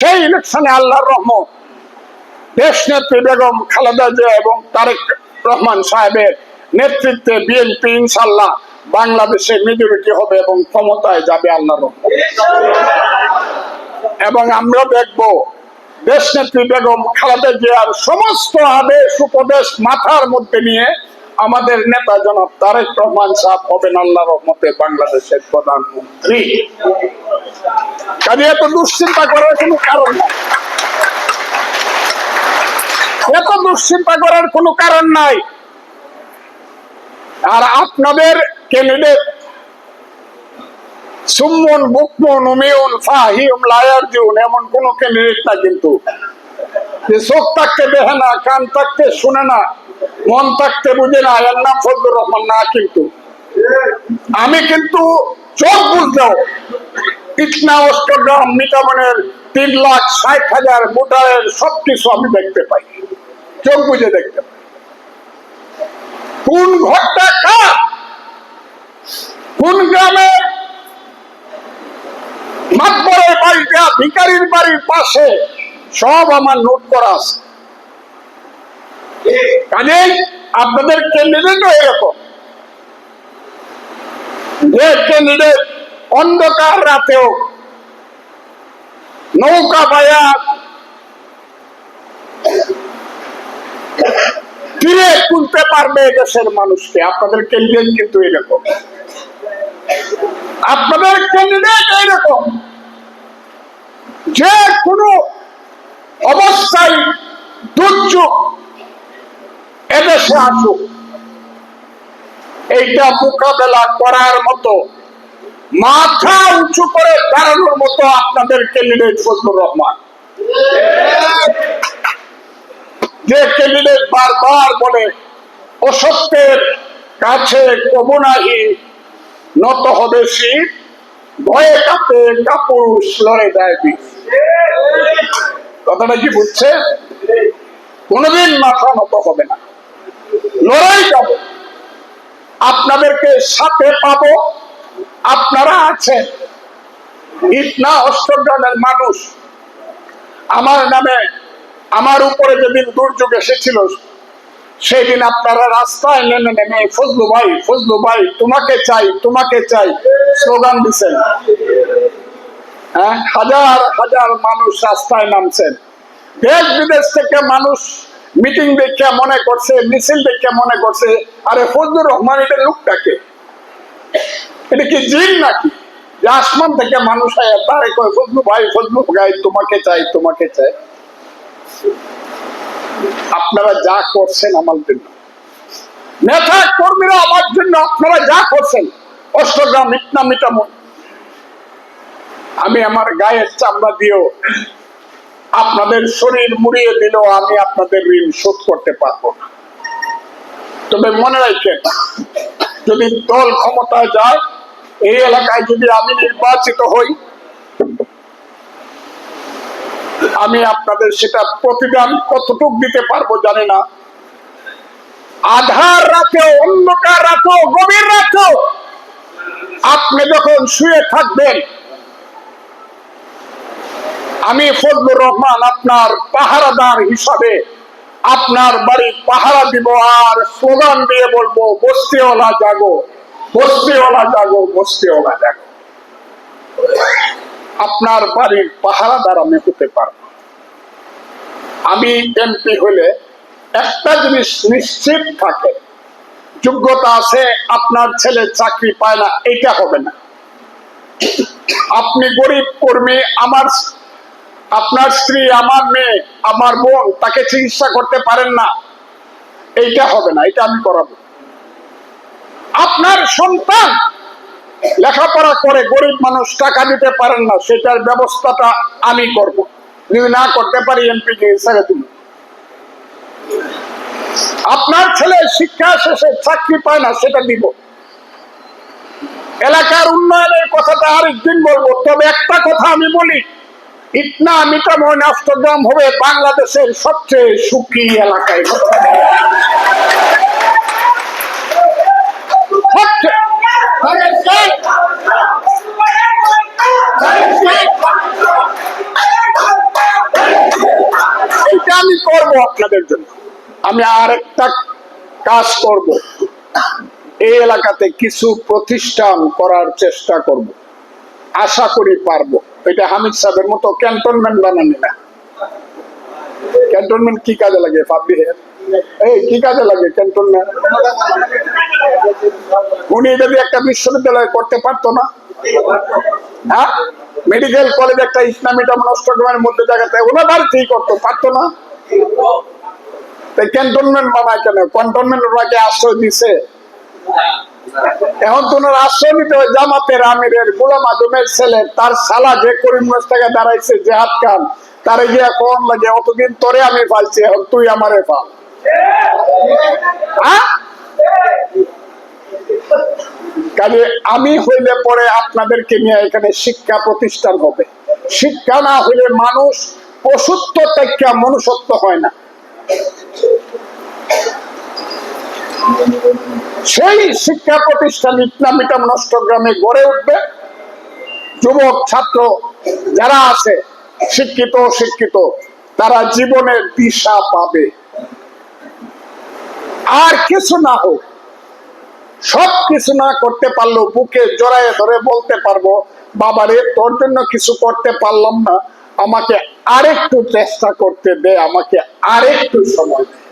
সেই ইলেকশনে আল্লাহর রহমত। দেশ নেত্রী বেগম খালেদা জিয়া এবং তারেক রহমান সাহেবের নেতৃত্বে বিএনপি ইনশাল্লাহ বাংলাদেশে মেজরিটি হবে এবং ক্ষমতায় যাবে আল্লাহর রহমত। এবং আমরা দেখব দেশ নেত্রী বেগম খালেদা জিয়ার সমস্ত আদেশ, উপদেশ মাথার মধ্যে নিয়ে আমাদের নেতা জনাব তারেক রহমান সাহেব হবেন আল্লাহ রহমতে বাংলাদেশের প্রধানমন্ত্রী। কাজে এত দুশ্চিন্তা করার কোনো কারণ নাই। এত দুশ্চিন্তা করার কোনো কারণ নাই। আর আপনাদের ক্যান্ডিডেট সুমন, বুকমন, উমিউন, ফাহিম, লায়ারজুন, এমন কোন ক্যান্ডিডেট না কিন্তু। চোখ থাকতে দেখে না, কান থাকতে শুনে না মন থাকতে বুঝে না এর নাম ফজলুর রহমান না কিন্তু। আমি কিন্তু চোখ বুঝলেও ইটনা অষ্টগ্রাম মিটামনের তিন লাখ ষাট হাজার ভোটারের সবকিছু আমি দেখতে পাই। চোখ বুঝে দেখতে পাই। কোন ঘরটা কার? কোন গ্রামের মাতবরের বাড়িটা ভিকারির বাড়ির পাশে সব আমার নোট করা আছে। কাজেই আপনাদের ক্যান্ডিডেটও এরকম। অন্ধকার রাতেও নৌকা বায়া ফিরে তুলতে পারবে দেশের মানুষকে। আপনাদের ক্যান্ডিডেট কিন্তু এরকম। আপনাদের ক্যান্ডিডেট এইরকম যে কোনো অবস্থায় দুর্যোগ এদেশে আসুক। এইটা মোকাবেলা করার মতো, মাথা উঁচু করে দাঁড়ানোর মতো আপনাদের ক্যান্ডিডেট ফজলুর রহমান। যে ক্যান্ডিডেট বারবার বলে, অসত্যের কাছে কবনাহি নত হবে শীত, ভয়ে কাঁপে কাপুরুষ, লড়ে দেয়। কথাটা কি বুঝছে? কোনোদিন মাথা নত হবে না। লড়াই যাব। আপনাদেরকে সাথে পাবো। আপনারা আছেন। ইটনা অষ্টগ্রামের মানুষ। আমার নামে, আমার উপরে যেদিন দুর্যোগ এসেছিল, সেদিন আপনারা রাস্তায় নেমে নেমে, ফজলু ভাই ফজলু ভাই, তোমাকে চাই তোমাকে চাই স্লোগান দিচ্ছেন হ্যাঁ হাজার হাজার মানুষ রাস্তায় নামছেন। দেশ বিদেশ থেকে মানুষ মিটিং দেখে মনে করছে, মিছিল দেখে মনে করছে, আরে ফজলুর রহমান এটা লোকটাকে এটা কি জিন নাকি? যে আসমান থেকে মানুষ আয় তারে কয়, ফজলু ভাই ফজলু ভাই, তোমাকে চাই তোমাকে চাই। আপনারা যা করছেন আমার জন্য। নেতা কর্মীরা আমার জন্য আপনারা যা করছেন, অষ্টগ্রাম ইটনা মিটামন আমি আমার গায়ের চামড়া দিয়েও আপনাদের শরীর মুড়িয়ে দিলেও আমি আপনাদের ঋণ শোধ করতে পারব না। তবে মনে রাখেন, যদি দল ক্ষমতায় যায়, এই এলাকায় যদি আমি নির্বাচিত হই, আমি আপনাদের সেটা প্রতিদান কতটুক দিতে পারব জানি না। আধার রাতেও অন্ধকার রাতেও গভীর রাতেও আপনি যখন শুয়ে থাকবেন আমি ফজলুর রহমান আপনার পাহারাদার হিসাবে আপনার বাড়ি পাহারা দিব আর স্লোগান দিয়ে বলব বস্তিওয়ালা জাগো বস্তিওয়ালা জাগো বস্তিওয়ালা জাগো। আপনার বাড়ির পাহারাদার আমি হতে পারব আমি এমপি হলে একটা জিনিস নিশ্চিত থাকে, যোগ্যতা আছে, আপনার ছেলে চাকরি পায় না এটা হবে না। আপনি গরিব কর্মী, আমার আপনার স্ত্রী, আমার মেয়ে, আমার বোন, তাকে চিকিৎসা করতে পারেন না। এইটা হবে না, এটা আমি করাবো। আপনার সন্তান লেখাপড়া করে গরিব মানুষ টাকা দিতে পারেন না, সেটার ব্যবস্থাটা আমি করব। যদি না করতে পারি, এমপি ছেড়ে দিন আপনার ছেলে শিক্ষা শেষে চাকরি পায় না, সেটা দিব। এলাকার উন্নয়নের কথাটা আরেকদিন বলব, তবে একটা কথা আমি বলি ইটনা মিটাময় অষ্টগ্রাম হবে বাংলাদেশের সবচেয়ে সুখী এলাকায়। সবচেয়ে- করব আপনাদের জন্য। আমি আর একটা কাজ করব। এই এলাকাতে কিছু প্রতিষ্ঠান করার চেষ্টা করব। আশা করি পারব। এটা হামিদ সাহেবের মতো ক্যান্টনমেন্ট বানানি না। ক্যান্টনমেন্ট কি কাজে লাগে পাবলি এই, কি কাজে লাগে ক্যান্টনমেন্ট? উনি যদি একটা বিশ্ববিদ্যালয় করতে পারতো না হ্যাঁ? মেডিকেল কলেজ একটা ইসলামিক অষ্টগ্রামের মধ্যে জায়গাতে ওনার বাড়িতেই করতো, পারতো না। ক্যান্টনমেন্ট বানায় কেন? ক্যান্টনমেন্ট ওনাকে আশ্রয় দিছে। এখন তো ওনার আশ্রয় নিতে হয় জামাতের আমিরের গোলাম আজমের ছেলে, তার সালা যে করিমগঞ্জ থেকে দাঁড়াইছে জেহাদ খান তারে গিয়া কোন লাগে, অতদিন তোরে আমি পালছি এখন তুই আমারে পাল হ্যাঁ? কাজে আমি হইলে পরে আপনাদেরকে নিয়ে এখানে শিক্ষা প্রতিষ্ঠান হবে। শিক্ষা না হইলে মানুষ পশুত্ব থেকে মনুষ্যত্ব হয় না। সেই শিক্ষা প্রতিষ্ঠান ইসলামিটা নষ্টগ্রামে গড়ে উঠবে। যুবক, ছাত্র যারা আছে, শিক্ষিত শিক্ষিত তারা জীবনের দিশা পাবে। আর কিছু না হোক, সব কিছু না করতে পারলেও বুকে জড়ায় ধরে বলতে পারব, বাবারে, তোর জন্য কিছু করতে পারলাম না। আমাকে আরেকটু চেষ্টা করতে দে, আমাকে আরেকটু সময় দে।